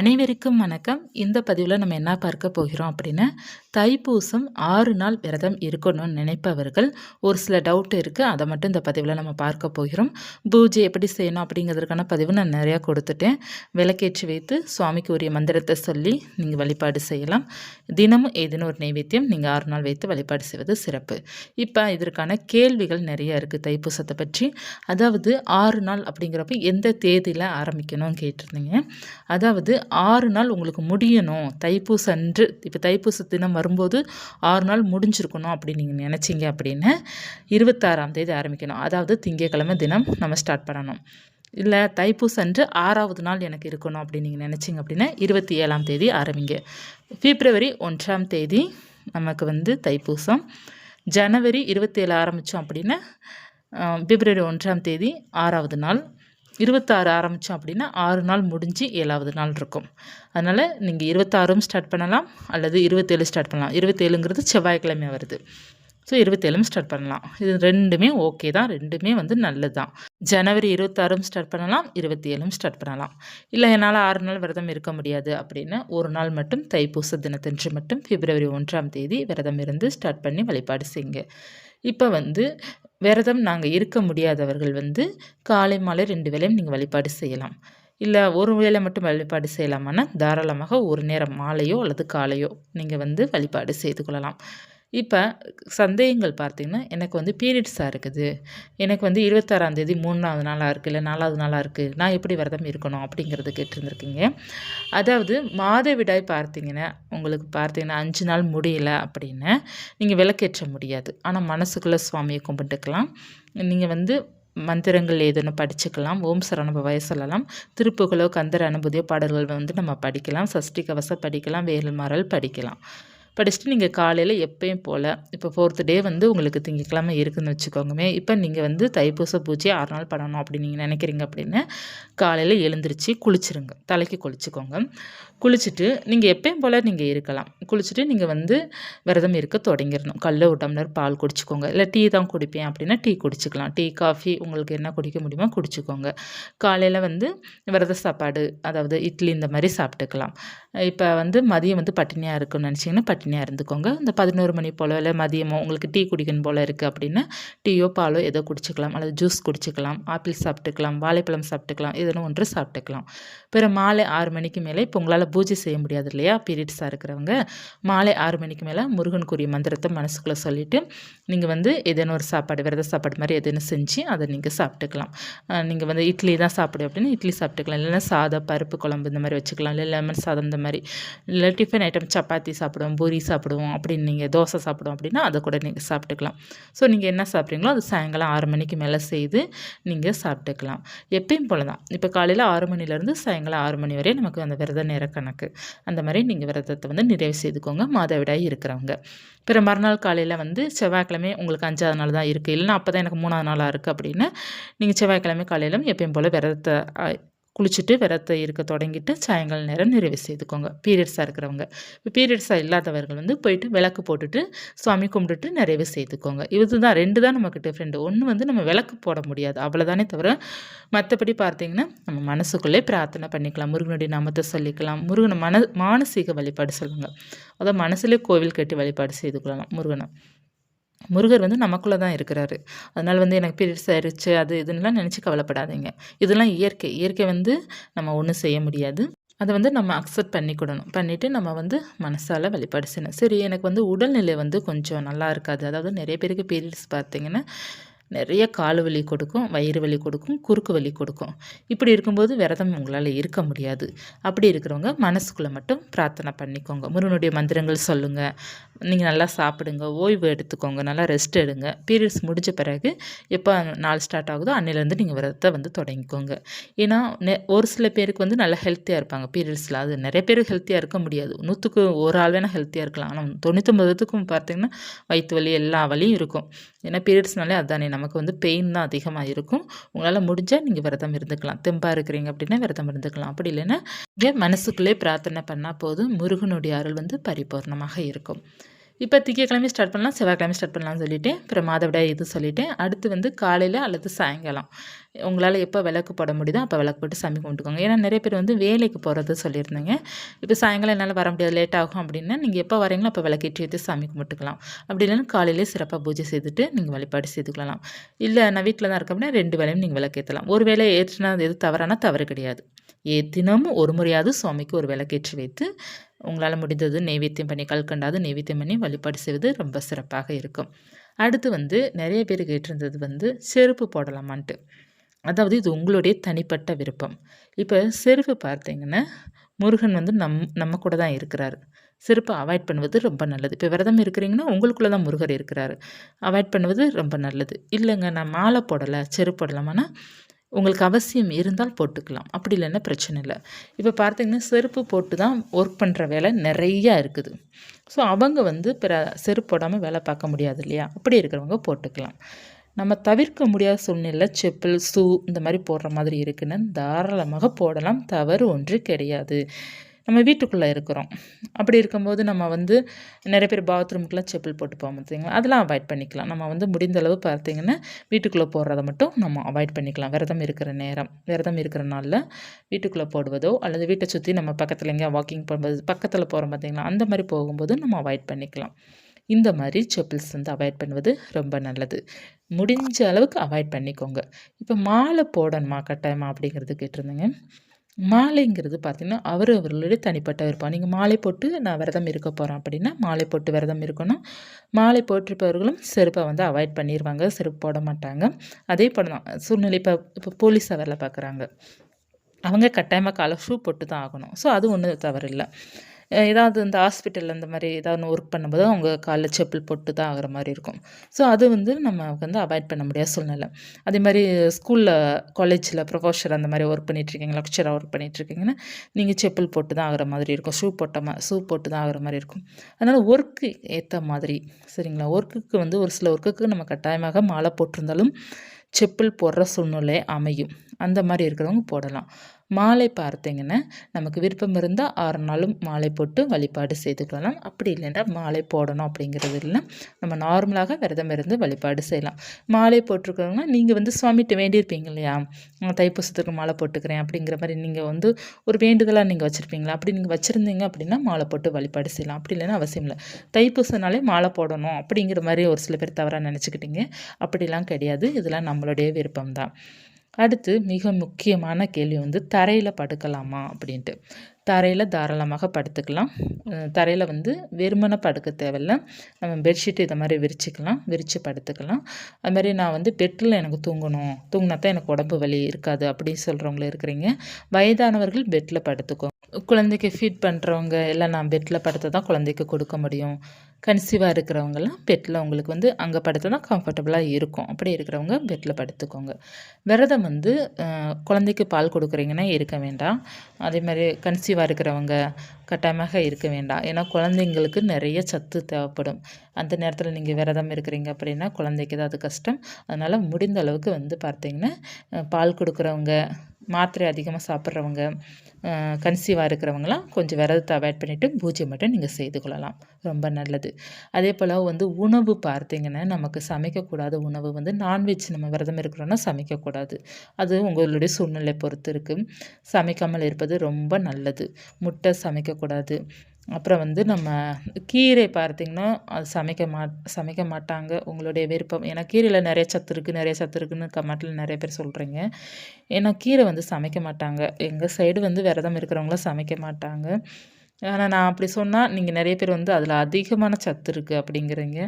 அனைவருக்கும் வணக்கம். இந்த பதிவில் நம்ம என்ன பார்க்க போகிறோம் அப்படின்னா தைப்பூசம் ஆறு நாள் விரதம் இருக்கணும்னு நினைப்பவர்கள் ஒரு சில டவுட் இருக்குது அதை மட்டும் இந்த பதிவில் நம்ம பார்க்க போகிறோம். பூஜை எப்படி செய்யணும் அப்படிங்கிறதுக்கான பதிவு நான் நிறையா கொடுத்துட்டேன். விளக்கேற்றி வைத்து சுவாமிக்கு உரிய மந்திரத்தை சொல்லி நீங்கள் வழிபாடு செய்யலாம். தினமும் ஏதேனும் ஒரு நைவேத்தியம் நீங்கள் ஆறு நாள் வைத்து வழிபாடு செய்வது சிறப்பு. இப்போ இதற்கான கேள்விகள் நிறையா இருக்குது தைப்பூசத்தை பற்றி. அதாவது ஆறு நாள் அப்படிங்கிறப்ப எந்த தேதியில் ஆரம்பிக்கணும்னு கேட்டிருந்தீங்க. அதாவது ஆறு நாள் உங்களுக்கு முடியணும். தைப்பூச அன்று இப்போ தைப்பூச தினம் வரும்போது ஆறு நாள் முடிஞ்சிருக்கணும் அப்படின்னு நீங்கள் நினச்சிங்க அப்படின்னு இருபத்தாறாம் தேதி ஆரம்பிக்கணும். அதாவது திங்கக்கிழமை தினம் நம்ம ஸ்டார்ட் பண்ணணும். இல்லை தைப்பூச அன்று ஆறாவது நாள் எனக்கு இருக்கணும் அப்படின்னு நீங்கள் நினச்சிங்க அப்படின்னா இருபத்தி ஏழாம் தேதி ஆரம்பிங்க. பிப்ரவரி ஒன்றாம் தேதி நமக்கு வந்து தைப்பூசம். ஜனவரி இருபத்தேழு ஆரம்பித்தோம் அப்படின்னா பிப்ரவரி ஒன்றாம் தேதி ஆறாவது நாள். இருபத்தாறு ஆரம்பித்தோம் அப்படின்னா ஆறு நாள் முடிஞ்சு ஏழாவது நாள் இருக்கும். அதனால் நீங்கள் இருபத்தாறும் ஸ்டார்ட் பண்ணலாம் அல்லது இருபத்தேழு ஸ்டார்ட் பண்ணலாம். இருபத்தேழுங்கிறது செவ்வாய்க்கிழமை வருது. ஸோ இருபத்தேழும் ஸ்டார்ட் பண்ணலாம். இது ரெண்டுமே ஓகே தான். ரெண்டுமே வந்து நல்லது தான் ஜனவரி இருபத்தாறும் ஸ்டார்ட் பண்ணலாம் இருபத்தி ஏழும் ஸ்டார்ட் பண்ணலாம். இல்லை என்னால் ஆறு நாள் விரதம் இருக்க முடியாது அப்படின்னு ஒரு நாள் மட்டும் தைப்பூச தினத்தன்று மட்டும் பிப்ரவரி ஒன்றாம் தேதி விரதம் இருந்து ஸ்டார்ட் பண்ணி வழிபாடு செய்யுங்க. இப்போ வந்து விரதம் நாங்கள் இருக்க முடியாதவர்கள் வந்து காலை மாலை ரெண்டு வேலையும் நீங்கள் வழிபாடு செய்யலாம். இல்லை ஒரு வேளை மட்டும் வழிபாடு செய்யலாமான்னா தாராளமாக ஒரு நேரம் மாலையோ அல்லது காலையோ நீங்கள் வந்து வழிபாடு செய்து கொள்ளலாம். இப்போ சந்தேகங்கள் பார்த்திங்கன்னா எனக்கு வந்து பீரியட்ஸாக இருக்குது. எனக்கு வந்து இருபத்தாறாந்தேதி மூணாவது நாளாக இருக்குது இல்லை நாலாவது நாளாக இருக்குது நான் எப்படி விரதம் இருக்கணும் அப்படிங்கிறது கேட்டிருந்துருக்கீங்க. அதாவது மாதவிடாய் பார்த்தீங்கன்னா உங்களுக்கு பார்த்தீங்கன்னா அஞ்சு நாள் முடியல அப்படின்னு நீங்கள் விளக்கேற்ற முடியாது. ஆனால் மனசுக்குள்ளே சுவாமியை கும்பிட்டுக்கலாம். நீங்கள் வந்து மந்திரங்கள் ஏதேனும் படிச்சுக்கலாம். ஓம் சரணபவாய சொல்லலாம். திருப்புகளோ கந்தர் அனுபூதியோ பாடல்கள் வந்து நம்ம படிக்கலாம். சஷ்டி கவசம் படிக்கலாம். வேல் மாறல் படிக்கலாம். படிச்சுட்டு நீங்கள் காலையில் எப்பயும் போல் இப்போ ஃபோர்த்து டே வந்து உங்களுக்கு திங்கக்கிழமை இருக்குதுன்னு வச்சுக்கோங்கமே. இப்போ நீங்கள் வந்து தைப்பூச பூச்சி ஆறு நாள் பண்ணணும் அப்படின்னு நீங்கள் நினைக்கிறீங்க அப்படின்னு காலையில் எழுந்திரிச்சு குளிச்சுருங்க. தலைக்கு குளிச்சுக்கோங்க. குளிச்சுட்டு நீங்கள் எப்பயும் போல் நீங்கள் இருக்கலாம். குளிச்சுட்டு நீங்கள் வந்து விரதம் இருக்க தொடங்கிடணும். கல்ல ஒரு டம்ளர் பால் குடிச்சிக்கோங்க. இல்லை டீ தான் குடிப்பேன் அப்படின்னா டீ குடிச்சிக்கலாம். டீ காஃபி உங்களுக்கு என்ன குடிக்க முடியுமோ குடிச்சிக்கோங்க. காலையில் வந்து விரத சாப்பாடு அதாவது இட்லி இந்த மாதிரி சாப்பிட்டுக்கலாம். இப்போ வந்து மதியம் வந்து பட்டினியாக இருக்குன்னு நினச்சிங்கன்னா தனியாக இருந்துக்கோங்க. இந்த பதினோரு மணி போல் இல்லை மதியமோ உங்களுக்கு டீ குடிக்கணும் போல் இருக்குது அப்படின்னா டீயோ பாலோ ஏதோ குடிச்சிக்கலாம். அல்லது ஜூஸ் குடிச்சிக்கலாம். ஆப்பிள் சாப்பிட்டுக்கலாம். வாழைப்பழம் சாப்பிட்டுக்கலாம். எதனா ஒன்று சாப்பிட்டுக்கலாம். பிற மாலை ஆறு மணிக்கு மேலே இப்போ உங்களால் பூஜை செய்ய முடியாது இல்லையா? பீரியட்ஸாக இருக்கிறவங்க. மாலை ஆறு மணிக்கு மேலே முருகனுக்குரிய மந்திரத்தை மனசுக்குள்ளே சொல்லிவிட்டு நீங்கள் வந்து ஏதேனும் ஒரு சாப்பாடு விரத சாப்பாடு மாதிரி எதுன்னு செஞ்சு அதை நீங்கள் சாப்பிட்டுக்கலாம். நீங்கள் வந்து இட்லி தான் சாப்பிடு அப்படின்னு இட்லி சாப்பிட்டுக்கலாம். இல்லைன்னா சாதம் பருப்பு குழம்பு இந்த மாதிரி வச்சுக்கலாம். இல்லை லெமன் சாதம் இந்த மாதிரி. இல்லை டிஃபன் ஐட்டம் சப்பாத்தி சாப்பிடுவோம். பூரி சாப்பிடுவோம் அப்படின்னு நீங்கள் தோசை சாப்பிடுவோம் அப்படின்னா அதை கூட நீங்கள் சாப்பிட்டுக்கலாம். ஸோ நீங்கள் என்ன சாப்பிட்றீங்களோ அது சாயங்காலம் ஆறு மணிக்கு மேலே செய்து நீங்கள் சாப்பிட்டுக்கலாம். எப்பயும் போல தான் இப்போ காலையில் ஆறு மணிலேருந்து சாயங்காலம் ஆறு மணி வரையும் நமக்கு அந்த விரத நேர கணக்கு. அந்த மாதிரி நீங்கள் விரதத்தை வந்து நிறைவு செய்துக்கோங்க. மாதவிடாய் இருக்கிறவங்க. பிற மறுநாள் காலையில் வந்து செவ்வாய்க்கிழமை உங்களுக்கு அஞ்சாவது நாள் தான் இருக்குது இல்லைன்னா அப்போ தான் எனக்கு மூணாவது நாளாக இருக்குது அப்படின்னு நீங்கள் செவ்வாய்க்கிழமை காலையிலும் எப்பயும் போல் விரதத்தை குளிச்சுட்டு விரத்தை இருக்க தொடங்கிட்டு சாயங்கால நேரம் நிறைவு செய்துக்கோங்க. பீரியட்ஸாக இருக்கிறவங்க. இப்போ பீரியட்ஸாக இல்லாதவர்கள் வந்து போயிட்டு விளக்கு போட்டுட்டு சுவாமி கும்பிட்டுட்டு நிறைவு செய்துக்கோங்க. இதுதான் ரெண்டு தான் நமக்கு டிஃப்ரெண்ட் ஒன்று வந்து நம்ம விளக்கு போட முடியாது. அவ்வளோதானே தவிர மற்றபடி பார்த்தீங்கன்னா நம்ம மனசுக்குள்ளே பிரார்த்தனை பண்ணிக்கலாம். முருகனுடைய நாமத்தை சொல்லிக்கலாம். முருகனை மன மானசீக வழிபாடு சொல்லுங்கள் அதாவது மனசுலேயே கோவில் கட்டி வழிபாடு செய்து கொள்ளலாம். முருகனை. முருகர் வந்து நமக்குள்ளே தான் இருக்கிறாரு. அதனால் வந்து எனக்கு பீரியட்ஸ் அது இதுன்னெலாம் நினச்சி கவலைப்படாதீங்க. இதெல்லாம் இயற்கை. இயற்கை வந்து நம்ம ஒன்றும் செய்ய முடியாது. அதை வந்து நம்ம அக்செப்ட் பண்ணிக்கிடணும். பண்ணிவிட்டு நம்ம வந்து மனசால் வழிபாடு செய்யணும். சரி எனக்கு வந்து உடல்நிலை வந்து கொஞ்சம் நல்லா இருக்காது. அதாவது நிறைய பேருக்கு பீரியட்ஸ் பார்த்தீங்கன்னா நிறைய கால் வலி கொடுக்கும் வயிறு வலி கொடுக்கும் குறுக்கு வலி கொடுக்கும். இப்படி இருக்கும்போது விரதம் உங்களால் இருக்க முடியாது. அப்படி இருக்கிறவங்க மனசுக்குள்ளே மட்டும் பிரார்த்தனை பண்ணிக்கோங்க. முருகனுடைய மந்திரங்கள் சொல்லுங்கள் நீங்கள் நல்லா சாப்பிடுங்க ஓய்வு எடுத்துக்கோங்க நல்லா ரெஸ்ட் எடுங்க. பீரியட்ஸ் முடிஞ்ச பிறகு எப்போ நாள் ஸ்டார்ட் ஆகுதோ அன்னிலேருந்து நீங்கள் விரதத்தை வந்து தொடங்கிக்கோங்க. ஏன்னா ஒரு சில பேருக்கு வந்து நல்லா ஹெல்த்தியாக இருப்பாங்க. பீரியட்ஸில் அது நிறைய பேர் ஹெல்த்தியாக இருக்க முடியாது. நூற்றுக்கு ஒரு ஆள் வேணால் ஹெல்த்தியாக இருக்கலாம். ஆனால் தொண்ணூற்றொம்பதுக்கும் பார்த்திங்கன்னா வயிற்று வலி எல்லா வலியும் இருக்கும். ஏன்னா பீரியட்ஸ்னாலே அதுதானே நமக்கு வந்து பெயின் தான் அதிகமாக இருக்கும். உங்களால் முடிஞ்சால் நீங்கள் விரதம் இருந்துக்கலாம். தெம்பாக இருக்கிறீங்க அப்படின்னா விரதம் இருந்துக்கலாம். அப்படி இல்லைன்னா இங்கே மனசுக்குள்ளே பிரார்த்தனை பண்ணால் போதும். முருகனுடைய அருள் வந்து பரிபூர்ணமாக இருக்கும். இப்போ திங்கக்கிழமை ஸ்டார்ட் பண்ணலாம் செவ்வாய்க்கிழமை ஸ்டார்ட் பண்ணலாம்னு சொல்லிட்டு அப்புறம் மாதவிடாய் இது சொல்லிவிட்டு அடுத்து வந்து காலையில் அல்லது சாயங்காலம். உங்களால் எப்போ விளக்கு போட முடியுதோ அப்போ விளக்கு போட்டு சாமி கும்பிட்டுக்கோங்க. ஏன்னா நிறைய பேர் வந்து வேலைக்கு போகிறது சொல்லியிருந்தேங்க. இப்போ சாயங்காலம் என்னால் வர முடியாது லேட் ஆகும் அப்படின்னா நீங்கள் எப்போ வரீங்களோ அப்போ விளக்கேற்றி வைத்து சாமி கும்பிட்டுக்கலாம். அப்படி இல்லைன்னா காலையிலே சிறப்பாக பூஜை செய்துட்டு நீங்கள் வழிபாடு செய்துக்கலாம். இல்லை நான் வீட்டில் தான் இருக்க அப்படின்னா ரெண்டு வேலையும் நீங்கள் விளக்கேற்றலாம் ஒரு வேலை ஏற்றினா எது தவறானா தவறு கிடையாது. தினமும் ஒரு முறையாவது சுவாமிக்கு ஒரு விளக்கேற்றி வைத்து உங்களால் முடிந்தது நெய்வேத்தியம் பண்ணி கல்கண்டாவது நெய்வேத்தியம் பண்ணி வழிபாடு செய்வது ரொம்ப சிறப்பாக இருக்கும். அடுத்து வந்து நிறைய பேர் கேட்டிருந்தது வந்து செருப்பு போடலாமான்ட்டு. அதாவது இது உங்களுடைய தனிப்பட்ட விருப்பம். இப்போ செருப்பு பார்த்தீங்கன்னா முருகன் வந்து நம் நம்ம கூட தான் இருக்கிறாரு. செருப்பை அவாய்ட் பண்ணுவது ரொம்ப நல்லது. இப்போ விரதம் இருக்கிறீங்கன்னா உங்களுக்குள்ளே தான் முருகர் இருக்கிறாரு. அவாய்ட் பண்ணுவது ரொம்ப நல்லது. இல்லைங்க நான் மாலை போடலை செருப்பு போடலாமான்னா உங்களுக்கு அவசியம் இருந்தால் போட்டுக்கலாம். அப்படி இல்லைன்னா பிரச்சனை இல்லை. இப்போ பார்த்தீங்கன்னா செருப்பு போட்டு தான் ஒர்க் பண்ணுற வேலை நிறையா இருக்குது. ஸோ அவங்க வந்து பிற செருப்பு போடாமல் வேலை பார்க்க முடியாது இல்லையா? அப்படி இருக்கிறவங்க போட்டுக்கலாம். நம்ம தவிர்க்க முடியாத சூழ்நிலை செப்பல் ஷூ இந்த மாதிரி போடுற மாதிரி இருக்குன்னு தாராளமாக போடலாம். தவறு ஒன்று கிடையாது. நம்ம வீட்டுக்குள்ளே இருக்கிறோம். அப்படி இருக்கும்போது நம்ம வந்து நிறைய பேர் பாத்ரூமுக்குலாம் செப்பல் போட்டு போக பார்த்தீங்களா அதெல்லாம் அவாய்ட் பண்ணிக்கலாம். நம்ம வந்து முடிந்த அளவு பார்த்தீங்கன்னா வீட்டுக்குள்ளே போடுறத மட்டும் நம்ம அவாய்ட் பண்ணிக்கலாம். விரதம் இருக்கிற நேரம் விரதம் இருக்கிற நாளில் வீட்டுக்குள்ளே போடுவதோ அல்லது வீட்டை சுற்றி நம்ம பக்கத்தில் எங்கேயா வாக்கிங் போகும்போது பக்கத்தில் போகிறோம் பார்த்தீங்களா அந்த மாதிரி போகும்போது நம்ம அவாய்ட் பண்ணிக்கலாம். இந்த மாதிரி செப்பல்ஸ் வந்து அவாய்ட் பண்ணுவது ரொம்ப நல்லது. முடிஞ்ச அளவுக்கு அவாய்ட் பண்ணிக்கோங்க. இப்போ மாலை போடணுமா? கட்டாயமா? அப்படிங்கிறது கேட்டிருந்தேங்க. மாலைங்கிறது பார்த்திங்கன்னா அவர் அவர்களுடைய தனிப்பட்ட விருப்பம். நீங்கள் மாலை போட்டு நான் விரதம் இருக்க போகிறேன் அப்படின்னா மாலை போட்டு விரதம் இருக்கணும். மாலை போட்டிருப்பவர்களும் செருப்பை வந்து அவாய்ட் பண்ணிடுவாங்க செருப்பு போட மாட்டாங்க. அதே போல தான் சூழ்நிலை இப்போ இப்போ போலீஸாக வேலை பார்க்குறாங்க அவங்க கட்டாயமாக காலை ஷூ போட்டு தான் ஆகணும். ஸோ அது ஒன்றும் தவறு இல்லை ஏதாவது இந்த ஹாஸ்பிட்டலில் இந்த மாதிரி ஏதாவது ஒர்க் பண்ணும்போது அவங்க காலில் செப்பல் போட்டு தான் ஆகிற மாதிரி இருக்கும். ஸோ அது வந்து நம்ம வந்து அவாய்ட் பண்ண முடியாத சூழ்நிலை. அதே மாதிரி ஸ்கூலில் காலேஜில் ப்ரொஃபஷர் அந்த மாதிரி ஒர்க் பண்ணிகிட்ருக்கீங்க லெக்சராக ஒர்க் பண்ணிகிட்ருக்கீங்கன்னா நீங்கள் செப்பல் போட்டு தான் ஆகிற மாதிரி இருக்கும். ஷூ போட்ட மா ஷூ போட்டு தான் ஆகிற மாதிரி இருக்கும். அதனால் ஒர்க்கு ஏற்ற மாதிரி சரிங்களா? ஒர்க்குக்கு வந்து ஒரு சில ஒர்க்குக்கு நம்ம கட்டாயமாக மாலை போட்டிருந்தாலும் செப்பல் போடுற சூழ்நிலை அமையும். அந்த மாதிரி இருக்கிறவங்க போடலாம். மாலை பார்த்தீங்கன்னா நமக்கு விருப்பம் இருந்தால் ஆறு நாளும் மாலை போட்டு வழிபாடு செய்துக்கலாம் அப்படி இல்லைன்னா மாலை போடணும் அப்படிங்கிறது இல்லை. நம்ம நார்மலாக விரதம் இருந்து வழிபாடு செய்யலாம். மாலை போட்டிருக்கிறவங்க நீங்கள் வந்து சுவாமிகிட்ட வேண்டியிருப்பீங்க இல்லையா? தைப்பூசத்துக்கு மாலை போட்டுக்கிறேன் அப்படிங்கிற மாதிரி நீங்கள் வந்து ஒரு வேண்டுதலாக நீங்கள் வச்சுருப்பீங்களா? அப்படி நீங்கள் வச்சுருந்தீங்க அப்படின்னா மாலை போட்டு வழிபாடு செய்யலாம். அப்படி இல்லைன்னா அவசியம் இல்லை. தைப்பூசனாலே மாலை போடணும் அப்படிங்கிற மாதிரி ஒரு சில பேர் தவறாக நினச்சிக்கிட்டீங்க. அப்படிலாம் கிடையாது. இதெல்லாம் நம்ம நம்மளுடைய விருப்பம் தான் அடுத்து மிக முக்கியமான கேள்வி வந்து தரையில் படுக்கலாமா அப்படின்ட்டு. தரையில் தாராளமாக படுத்துக்கலாம். தரையில் வந்து வெறுமனை படுக்க தேவையில்ல. நம்ம பெட்ஷீட் இதை மாதிரி விரிச்சிக்கலாம் விரித்து படுத்துக்கலாம். அது மாதிரி நான் வந்து பெட்டில் எனக்கு தூங்கணும் தூங்கினா தான் எனக்கு உடம்பு வலி இருக்காது அப்படின்னு சொல்கிறவங்கள இருக்கிறீங்க. வயதானவர்கள் பெட்டில் படுத்துக்கோ குழந்தைக்கு ஃபீட் பண்ணுறவங்க இல்லை நான் பெட்டில் படுத்து தான் குழந்தைக்கு கொடுக்க முடியும். கன்சீவாக இருக்கிறவங்கலாம் பெட்டில் உங்களுக்கு வந்து அங்கே படுத்து தான் கம்ஃபர்டபுளாக இருக்கும். அப்படி இருக்கிறவங்க பெட்டில் படுத்துக்கோங்க. விரதம் வந்து குழந்தைக்கு பால் கொடுக்குறீங்கன்னா இருக்க வேண்டாம். அதே மாதிரி கன்சீவாக இருக்கிறவங்க கட்டாயமாக இருக்க வேண்டாம். ஏன்னா குழந்தைங்களுக்கு நிறைய சத்து தேவைப்படும். அந்த நேரத்தில் நீங்கள் விரதம் இருக்கிறீங்க அப்படின்னா குழந்தைக்கு தான் அது கஷ்டம். அதனால் முடிந்த அளவுக்கு வந்து பார்த்திங்கன்னா பால் கொடுக்குறவங்க மாத்திரை அதிகமாக சாப்பிட்றவங்க கன்சீவாக இருக்கிறவங்களாம் கொஞ்சம் விரதத்தை அவாய்ட் பண்ணிவிட்டு பூஜை மட்டும் நீங்கள் செய்து கொள்ளலாம். ரொம்ப நல்லது. அதே போல் வந்து உணவு பார்த்தீங்கன்னா நமக்கு சமைக்கக்கூடாத உணவு வந்து நான்வெஜ் நம்ம விரதம் இருக்கிறோன்னா சமைக்கக்கூடாது. அது உங்களுடைய சூழ்நிலை பொறுத்து இருக்குது சமைக்காமல் இருப்பது ரொம்ப நல்லது. முட்டை சமைக்கக்கூடாது. அப்புறம் வந்து நம்ம கீரை பார்த்திங்கன்னா அது சமைக்க மா சமைக்க மாட்டாங்க. உங்களுடைய விருப்பம். ஏன்னா கீரையில் நிறைய சத்து இருக்குது நிறைய சத்து இருக்குதுன்னு கமெண்ட்டில் நிறைய பேர் சொல்கிறீங்க ஏன்னா கீரை வந்து சமைக்க மாட்டாங்க. எங்கள் சைடு வந்து விரதம் இருக்கிறவங்களாம் சமைக்க மாட்டாங்க. ஆனால் நான் அப்படி சொன்னால் நீங்கள் நிறைய பேர் வந்து அதில் அதிகமான சத்து இருக்குது அப்படிங்கிறீங்க.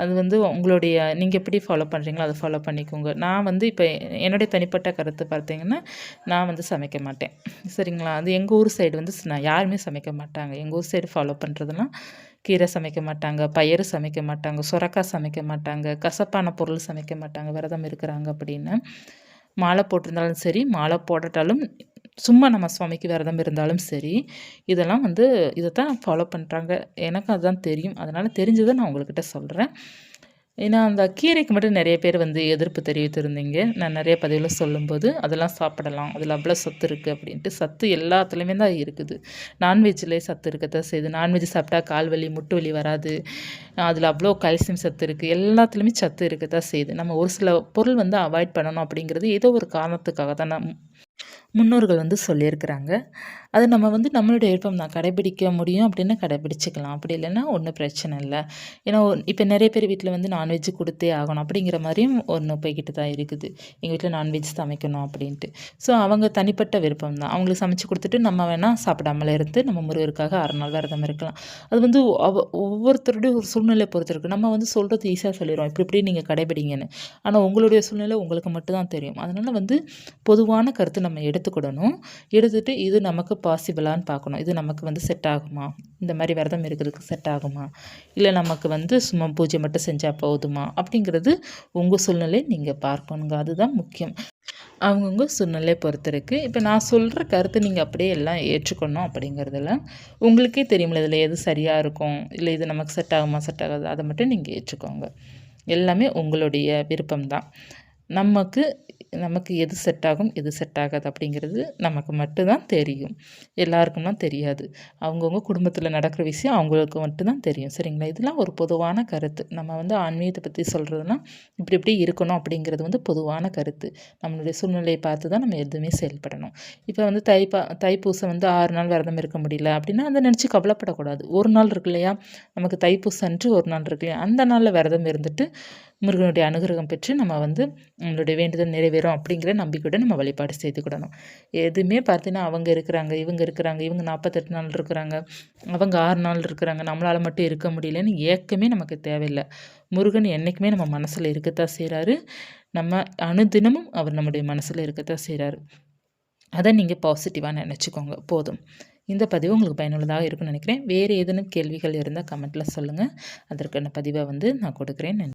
அது வந்து உங்களுடைய நீங்கள் எப்படி ஃபாலோ பண்ணுறீங்களோ அதை ஃபாலோ பண்ணிக்கோங்க. நான் வந்து இப்போ என்னுடைய தனிப்பட்ட கருத்து பார்த்தீங்கன்னா நான் வந்து சமைக்க மாட்டேன். சரிங்களா? அது எங்கள் ஊர் சைடு வந்து நான் யாருமே சமைக்க மாட்டாங்க. எங்கள் ஊர் சைடு ஃபாலோ பண்ணுறதுலாம் கீரை சமைக்க மாட்டாங்க பயிறு சமைக்க மாட்டாங்க சுரக்காய் சமைக்க மாட்டாங்க கசப்பான பொருள் சமைக்க மாட்டாங்க விரதம் இருக்கிறாங்க அப்படின்னு மாலை போட்டிருந்தாலும் சரி மாலை போடட்டாலும் சும்மா நம்ம சுவாமிக்கு விரதம் இருந்தாலும் சரி இதெல்லாம் வந்து இதை தான் ஃபாலோ பண்ணுறாங்க எனக்கு அதுதான் தெரியும். அதனால் தெரிஞ்சதை நான் உங்கள்கிட்ட சொல்கிறேன் ஏன்னா அந்த கீரைக்கு மட்டும் நிறைய பேர் வந்து எதிர்ப்பு தெரிவித்திருந்தீங்க. நான் நிறைய பதிவில் சொல்லும்போது அதெல்லாம் சாப்பிடலாம். அதில் அவ்வளோ சத்து இருக்குது அப்படின்ட்டு. சத்து எல்லாத்துலேயுமே தான் இருக்குது. நான்வெஜ்லேயே சத்து இருக்கத்தான் செய்யுது. நான்வெஜ் சாப்பிட்டா கால் வலி முட்டு வலி வராது. அதில் அவ்வளோ கால்சியம் சத்து இருக்குது எல்லாத்துலேயுமே சத்து இருக்கத்தான் செய்யுது. நம்ம ஒரு சில பொருள் வந்து அவாய்ட் பண்ணணும் அப்படிங்கிறது ஏதோ ஒரு காரணத்துக்காக தான் முன்னோர்கள் வந்து சொல்லியிருக்கிறாங்க. அதை நம்ம வந்து நம்மளுடைய விருப்பம் தான். கடைபிடிக்க முடியும் அப்படின்னு கடைபிடிச்சிக்கலாம். அப்படி இல்லைன்னா ஒன்றும் பிரச்சனை இல்லை. ஏன்னா இப்போ நிறைய பேர் வீட்டில் வந்து நான்வெஜ் கொடுத்தே ஆகணும் அப்படிங்கிற மாதிரியும் ஒன்று போய்கிட்டு தான் இருக்குது. எங்கள் வீட்டில் நான்வெஜ் சமைக்கணும் அப்படின்ட்டு. ஸோ அவங்க தனிப்பட்ட விருப்பம் தான். அவங்களுக்கு சமைச்சு கொடுத்துட்டு நம்ம வேணால் சாப்பிடாமலே இருந்து நம்ம முருகருக்காக அரை நாள் விரதம் இருக்கலாம். அது வந்து ஒவ்வொருத்தருடைய ஒரு சூழ்நிலை பொறுத்து இருக்குது நம்ம வந்து சொல்கிறது ஈஸியாக சொல்லிடுவோம் இப்படி இப்படி நீங்கள் கடைபிடிங்கன்னு. ஆனால் உங்களுடைய சூழ்நிலை உங்களுக்கு மட்டும்தான் தெரியும். அதனால் வந்து பொதுவான கருத்து நம்ம எடுத்துக்கிடணும். எடுத்துகிட்டு இது நமக்கு பாசிபிளான்னு பார்க்கணும். இது நமக்கு வந்து செட் ஆகுமா? இந்த மாதிரி விரதம் இருக்கிறதுக்கு செட் ஆகுமா? இல்லை நமக்கு வந்து சும்மா பூஜை மட்டும் செஞ்சால் போதுமா? அப்படிங்கிறது உங்கள் சூழ்நிலையை நீங்கள் பார்க்கணுங்க. அதுதான் முக்கியம். அவங்கவுங்க சூழ்நிலை பொறுத்து இருக்குது இப்போ நான் சொல்கிற கருத்து நீங்கள் அப்படியே எல்லாம் ஏற்றுக்கணும் அப்படிங்கிறதுல உங்களுக்கே தெரியுமில்ல இதில் எது சரியாக இருக்கும்? இல்லை இது நமக்கு செட் ஆகுமா? செட் ஆகாது? அதை மட்டும் நீங்கள் ஏற்றுக்கோங்க. எல்லாமே உங்களுடைய விருப்பம்தான். நமக்கு நமக்கு எது செட் ஆகும் எது செட் ஆகாது அப்படிங்கிறது நமக்கு மட்டும்தான் தெரியும். எல்லாருக்கும்லாம் தெரியாது. அவங்கவுங்க குடும்பத்தில் நடக்கிற விஷயம் அவங்களுக்கு மட்டும்தான் தெரியும். சரிங்களா? இதெல்லாம் ஒரு பொதுவான கருத்து. நம்ம வந்து ஆன்மீகத்தை பற்றி சொல்கிறதுனா இப்படி இப்படி இருக்கணும் அப்படிங்கிறது வந்து பொதுவான கருத்து. நம்மளுடைய சூழ்நிலையை பார்த்து தான் நம்ம எதுவுமே செயல்படணும். இப்போ வந்து தைப்பா தைப்பூசம் வந்து ஆறு நாள் விரதம் இருக்க முடியல அப்படின்னா அதை நினச்சி கவலைப்படக்கூடாது. ஒரு நாள் இருக்கு இல்லையா? நமக்கு தைப்பூசன்று ஒரு நாள் இருக்கு இல்லையா? அந்த நாளில் விரதம் இருந்துட்டு முருகனுடைய அனுகிரகம் பெற்று நம்ம வந்து நம்மளுடைய வேண்டுதல் நிறைவேறும் அப்படிங்கிற நம்பிக்கையோடு நம்ம வழிபாடு செய்துக்கிடணும் எதுவுமே பார்த்தீங்கன்னா அவங்க இருக்கிறாங்க இவங்க இருக்கிறாங்க இவங்க நாற்பத்தெட்டு நாள் இருக்கிறாங்க அவங்க ஆறு நாள் இருக்கிறாங்க நம்மளால் மட்டும் இருக்க முடியலன்னு ஏக்கமே நமக்கு தேவையில்லை. முருகன் என்றைக்குமே நம்ம மனசில் இருக்கத்தான் செய்கிறாரு நம்ம அனுதினமும் அவர் நம்முடைய மனசில் இருக்கத்தான் செய்கிறாரு அதை நீங்கள் பாசிட்டிவாக நினச்சிக்கோங்க போதும். இந்த பதிவு உங்களுக்கு பயனுள்ளதாக இருக்கும்னு நினைக்கிறேன். வேறு ஏதேனும் கேள்விகள் இருந்தால் கமெண்ட்டில் சொல்லுங்கள் அதற்கான பதிவை வந்து நான் கொடுக்குறேன். நன்றி.